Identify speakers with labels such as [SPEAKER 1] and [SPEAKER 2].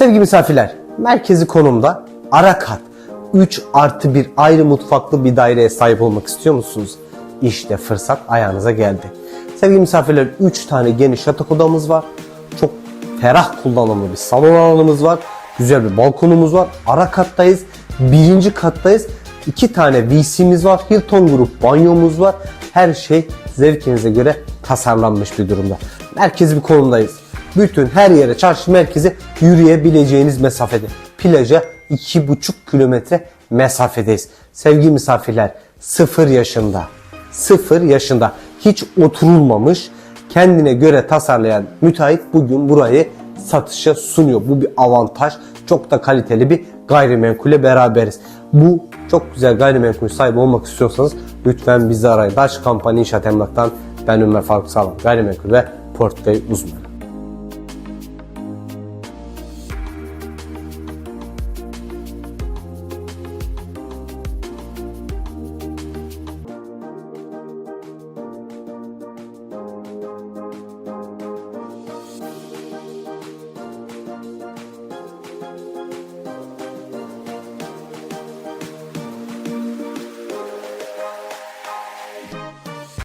[SPEAKER 1] Sevgili misafirler, merkezi konumda ara kat 3 artı 1 ayrı mutfaklı bir daireye sahip olmak istiyor musunuz? İşte fırsat ayağınıza geldi. Sevgili misafirler 3 tane geniş yatak odamız var. Çok ferah kullanımlı bir salon alanımız var. Güzel bir balkonumuz var. Ara kattayız. Birinci kattayız. İki tane WC'miz var. Hilton Group banyomuz var. Her şey zevkinize göre tasarlanmış bir durumda. Merkezi bir konumdayız. Bütün her yere çarşı merkeze yürüyebileceğiniz mesafede. Plaja 2,5 kilometre mesafedeyiz. Sevgili misafirler 0 yaşında 0 yaşında hiç oturulmamış kendine göre tasarlayan müteahhit bugün burayı satışa sunuyor. Bu bir avantaj. Çok da kaliteli bir gayrimenkule beraberiz. Bu çok güzel gayrimenkul sahibi olmak istiyorsanız lütfen bizi arayın. Daş Kampanya İnşaat Emlak'tan ben Ömer Faruk Sağlam. Gayrimenkul ve portföy uzmanı.